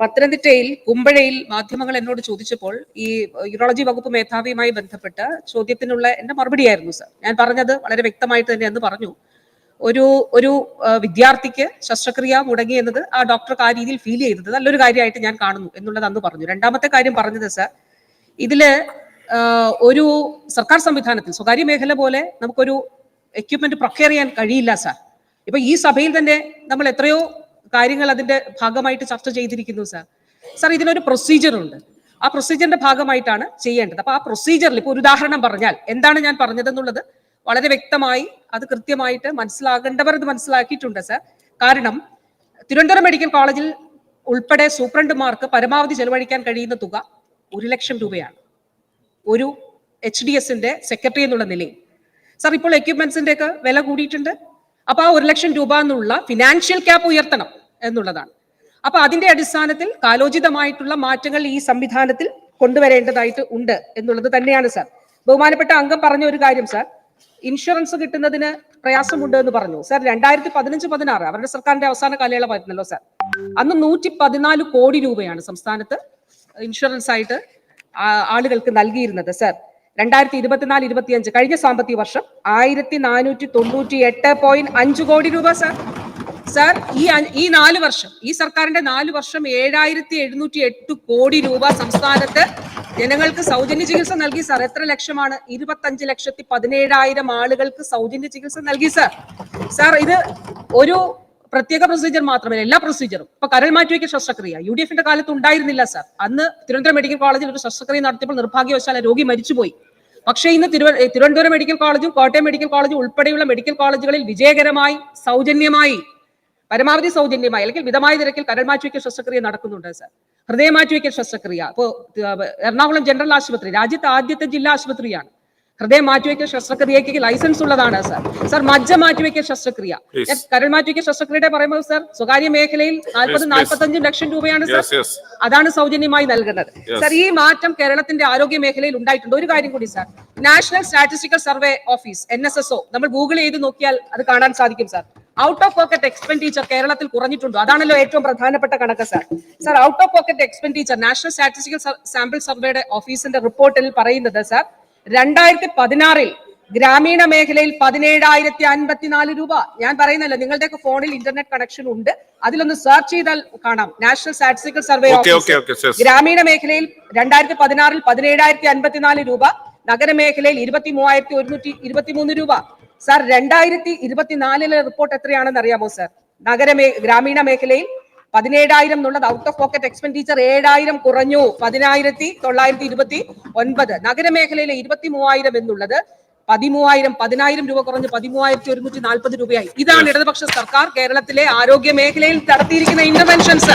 പത്തനംതിട്ടയിൽ കുമ്പഴയിൽ മാധ്യമങ്ങൾ എന്നോട് ചോദിച്ചപ്പോൾ ഈ യൂറോളജി വകുപ്പ് മേധാവിയുമായി ബന്ധപ്പെട്ട ചോദ്യത്തിനുള്ള എന്റെ മറുപടിയായിരുന്നു സർ. ഞാൻ പറഞ്ഞത് വളരെ വ്യക്തമായിട്ട് തന്നെ അന്ന് പറഞ്ഞു. ഒരു ഒരു വിദ്യാർത്ഥിക്ക് ശസ്ത്രക്രിയ മുടങ്ങി എന്നത് ആ ഡോക്ടർക്ക് ആ രീതിയിൽ ഫീൽ ചെയ്തത് നല്ലൊരു കാര്യമായിട്ട് ഞാൻ കാണുന്നു എന്നുള്ളത് അന്ന് പറഞ്ഞു. രണ്ടാമത്തെ കാര്യം പറഞ്ഞത് സർ ഇതിൽ ഒരു സർക്കാർ സംവിധാനത്തിൽ സ്വകാര്യ മേഖല പോലെ നമുക്കൊരു എക്യുപ്മെന്റ് പ്രൊക്യർ ചെയ്യാൻ കഴിയില്ല സർ. ഇപ്പൊ ഈ സഭയിൽ തന്നെ നമ്മൾ എത്രയോ കാര്യങ്ങൾ അതിന്റെ ഭാഗമായിട്ട് ചർച്ച ചെയ്തിരിക്കുന്നു സാർ സാർ ഇതിനൊരു പ്രൊസീജിയർ ഉണ്ട്. ആ പ്രൊസീജിയറിന്റെ ഭാഗമായിട്ടാണ് ചെയ്യേണ്ടത്. അപ്പൊ ആ പ്രൊസീജിയറിൽ ഇപ്പൊ ഒരു ഉദാഹരണം പറഞ്ഞാൽ എന്താണ് ഞാൻ പറഞ്ഞതെന്നുള്ളത് വളരെ വ്യക്തമായി അത് കൃത്യമായിട്ട് മനസ്സിലാകേണ്ടവർ ഇത് മനസ്സിലാക്കിയിട്ടുണ്ട് സാർ കാരണം തിരുവനന്തപുരം മെഡിക്കൽ കോളേജിൽ ഉൾപ്പെടെ സൂപ്രണ്ടുമാർക്ക് പരമാവധി ചെലവഴിക്കാൻ കഴിയുന്ന തുക ഒരു ലക്ഷം രൂപയാണ്. ഒരു എച്ച് ഡി എസിന്റെ സെക്രട്ടറി എന്നുള്ള നിലയിൽ. സാർ ഇപ്പോൾ എക്യുപ്മെന്റ്സിന്റെ ഒക്കെ വില കൂടിയിട്ടുണ്ട്. അപ്പൊ ആ ഒരു ലക്ഷം രൂപ എന്നുള്ള ഫിനാൻഷ്യൽ ക്യാപ്പ് ഉയർത്തണം. എന്നുള്ളതാണ്. അപ്പൊ അതിന്റെ അടിസ്ഥാനത്തിൽ കാലോചിതമായിട്ടുള്ള മാറ്റങ്ങൾ ഈ സംവിധാനത്തിൽ കൊണ്ടുവരേണ്ടതായിട്ട് ഉണ്ട് എന്നുള്ളത് തന്നെയാണ് സാർ. ബഹുമാനപ്പെട്ട അംഗം പറഞ്ഞ ഒരു കാര്യം സാർ. ഇൻഷുറൻസ് കിട്ടുന്നതിന് പ്രയാസമുണ്ട് എന്ന് പറഞ്ഞു. സാർ രണ്ടായിരത്തി പതിനഞ്ച് പതിനാറ് അവരുടെ സർക്കാരിന്റെ അവസാന കാലയളവായിരുന്നല്ലോ സാർ. അന്ന് നൂറ്റി പതിനാല് കോടി രൂപയാണ് സംസ്ഥാനത്ത് ഇൻഷുറൻസ് ആയിട്ട് ആളുകൾക്ക് നൽകിയിരുന്നത് സാർ. രണ്ടായിരത്തി ഇരുപത്തിനാല് ഇരുപത്തിയഞ്ച് കഴിഞ്ഞ സാമ്പത്തിക വർഷം ആയിരത്തി നാനൂറ്റി തൊണ്ണൂറ്റി എട്ട് പോയിന്റ് അഞ്ച് കോടി രൂപ സാർ. സാർ ഈ ഈ നാല് വർഷം ഈ സർക്കാരിന്റെ നാല് വർഷം ഏഴായിരത്തി എഴുന്നൂറ്റി എട്ട് കോടി രൂപ സംസ്ഥാനത്ത് ജനങ്ങൾക്ക് സൗജന്യ ചികിത്സ നൽകി. സാർ എത്ര ലക്ഷമാണ്? ഇരുപത്തഞ്ച് ലക്ഷത്തി പതിനേഴായിരം ആളുകൾക്ക് സൗജന്യ ചികിത്സ നൽകി സാർ. സാർ ഇത് ഒരു പ്രത്യേക പ്രൊസീജിയർ മാത്രമല്ല എല്ലാ പ്രൊസീജിയറും ഇപ്പൊ കരൾ മാറ്റിവെക്കൽ ശസ്ത്രക്രിയ. യു ഡി എഫിന്റെ കാലത്ത് ഉണ്ടായിരുന്നില്ല സാർ. അന്ന് തിരുവനന്തപുരം മെഡിക്കൽ കോളേജിൽ ഒരു ശസ്ത്രക്രിയ നടത്തിയപ്പോൾ നിർഭാഗ്യവശാൽ രോഗി മരിച്ചുപോയി. പക്ഷേ ഇന്ന് തിരുവ തിരുവനന്തപുരം മെഡിക്കൽ കോളേജും കോട്ടയം മെഡിക്കൽ കോളേജും ഉൾപ്പെടെയുള്ള മെഡിക്കൽ കോളേജുകളിൽ വിജയകരമായി സൗജന്യമായി പരമാവധി സൗജന്യമായി അല്ലെങ്കിൽ മിതമായ നിരക്കിൽ കരൾ മാറ്റിവെക്കൽ ശസ്ത്രക്രിയ നടക്കുന്നുണ്ട് സർ. ഹൃദയ മാറ്റിവെക്കൽ ശസ്ത്രക്രിയ. ഇപ്പോ എറണാകുളം ജനറൽ ആശുപത്രി രാജ്യത്തെ ആദ്യത്തെ ജില്ലാ ആശുപത്രിയാണ്. ഹൃദയം മാറ്റിവെക്കൽ ശസ്ത്രക്രിയക്ക് ലൈസൻസ് ഉള്ളതാണ് സർ. സർ മജ്ജ മാറ്റിവെക്കൽ ശസ്ത്രക്രിയ. കരൾ മാറ്റിവെക്കൽ ശസ്ത്രക്രിയയുടെ പറയുമ്പോൾ സർ സ്വകാര്യ മേഖലയിൽ നാൽപ്പത്. നാൽപ്പത്തഞ്ചും ലക്ഷം രൂപയാണ് സാർ. അതാണ് സൗജന്യമായി നൽകുന്നത്. സർ ഈ മാറ്റം കേരളത്തിന്റെ ആരോഗ്യ മേഖലയിൽ ഉണ്ടായിട്ടുണ്ട്. ഒരു കാര്യം കൂടി sir. National statistical survey office N നമ്മൾ ഗൂഗിൾ ചെയ്ത് നോക്കിയാൽ അത് കാണാൻ സാധിക്കും sir. Out of pocket expenditure കേരളത്തിൽ കുറഞ്ഞിട്ടുണ്ടോ? അതാണല്ലോ ഏറ്റവും പ്രധാനപ്പെട്ട കണക്ക് sir sir out of pocket expenditure national statistical sample സർവേയുടെ ഓഫീസിന്റെ റിപ്പോർട്ടിൽ പറയുന്നത് സാർ രണ്ടായിരത്തി പതിനാറിൽ ഗ്രാമീണ മേഖലയിൽ പതിനേഴായിരത്തി അൻപത്തിനാല് രൂപ. ഞാൻ പറയുന്നല്ലോ നിങ്ങളുടെയൊക്കെ ഫോണിൽ ഇന്റർനെറ്റ് കണക്ഷൻ ഉണ്ട്. അതിലൊന്ന് സെർച്ച് ചെയ്താൽ കാണാം. നാഷണൽ സ്റ്റാറ്റിസ്റ്റിക്കൽ സർവേ ഗ്രാമീണ മേഖലയിൽ രണ്ടായിരത്തി പതിനാറിൽ പതിനേഴായിരത്തി അൻപത്തിനാല് രൂപ നഗരമേഖലയിൽ ഇരുപത്തി മൂവായിരത്തി ഒരുന്നൂറ്റി ഇരുപത്തിമൂന്ന് രൂപ. സാർ രണ്ടായിരത്തി ഇരുപത്തിനാലിലെ റിപ്പോർട്ട് എത്രയാണെന്ന് അറിയാമോ സാർ? നഗരമേ ഗ്രാമീണ മേഖലയിൽ പതിനേഴായിരം എന്നുള്ളത് ഔട്ട് ഓഫ് പോക്കറ്റ് എക്സ്പെൻഡിച്ചർ ഏഴായിരം കുറഞ്ഞു. പതിനായിരത്തി തൊള്ളായിരത്തി ഇരുപത്തി ഒൻപത് നഗരമേഖലയിലെ ഇരുപത്തി മൂവായിരം എന്നുള്ളത് പതിമൂവായിരം പതിനായിരം രൂപ കുറഞ്ഞ് പതിമൂവായിരത്തി ഒരുന്നൂറ്റി നാൽപ്പത് രൂപയായി. ഇതാണ് ഇടതുപക്ഷ സർക്കാർ കേരളത്തിലെ ആരോഗ്യ മേഖലയിൽ നടത്തിയിരിക്കുന്ന ഇന്റർവെൻഷൻസ്